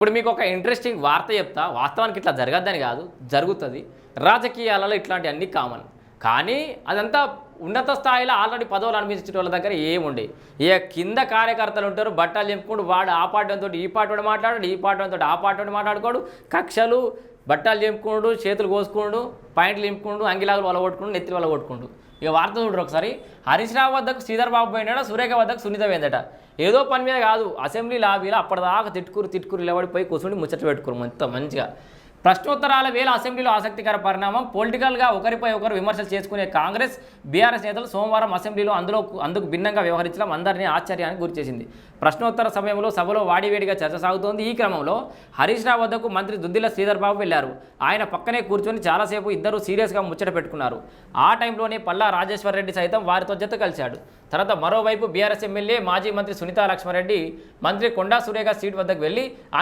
ఇప్పుడు మీకు ఒక ఇంట్రెస్టింగ్ వార్త చెప్తా. వాస్తవానికి ఇట్లా జరగద్దని కాదు జరుగుతుంది. రాజకీయాలలో ఇట్లాంటివన్నీ కామన్ కానీ అదంతా ఉన్నత స్థాయిలో ఆల్రెడీ పదవులు అనిపించే వాళ్ళ దగ్గర ఏముండే ఇక కింద కార్యకర్తలు ఉంటారు బట్టలు చెప్పుకుంటూ వాడు ఆ పాటంతో ఈ పాటోడు మాట్లాడాడు ఈ పాటంతో ఆ పాటోడు మాట్లాడుకోడు. కక్షలు బట్టలు చెప్పుకుంటూ చేతులు కోసుకుంటూ పాయింట్లు నింపుకుంటూ అంగిలాగులు వల కొట్టుకుంటూ నెత్తి వల కొట్టుకుంటూ ఇక వార్త చూడరు ఒకసారి. హరీష్ రావు వద్దకు శ్రీధర్ బాబు పోయినాడు సురేఖ వద్దకు సునీత పోయిందట. ఏదో పని మీద కాదు అసెంబ్లీ లాబీలో అప్పటిదాకా తిట్టుకురు తిట్టుకురు పోయి కూర్చుని ముచ్చట పెట్టుకురు మొత్తం మంచిగా. ప్రశ్నోత్తరాల వేళ అసెంబ్లీలో ఆసక్తికర పరిణామం. పొలిటికల్గా ఒకరిపై ఒకరు విమర్శలు చేసుకునే కాంగ్రెస్ బీఆర్ఎస్ నేతలు సోమవారం అసెంబ్లీలో అందులో అందుకు భిన్నంగా వ్యవహరించడం అందరినీ ఆశ్చర్యానికి గురిచేసింది ప్రశ్నోత్తర సమయంలో సభలో వాడివేడిగా చర్చ సాగుతోంది. ఈ క్రమంలో హరీష్ రావు వద్దకు మంత్రి దుద్దిల శ్రీధర్ బాబు వెళ్ళారు. ఆయన పక్కనే కూర్చొని చాలాసేపు ఇద్దరు సీరియస్గా ముచ్చట పెట్టుకున్నారు. ఆ టైంలోనే పల్లా రాజేశ్వర్ రెడ్డి సైతం వారితో జత కలిశాడు. తర్వాత మరోవైపు బీఆర్ఎస్ ఎమ్మెల్యే మాజీ మంత్రి సునీతా లక్ష్మారెడ్డి మంత్రి కొండా సురేఖ సీట్ వద్దకు వెళ్ళి ఆమె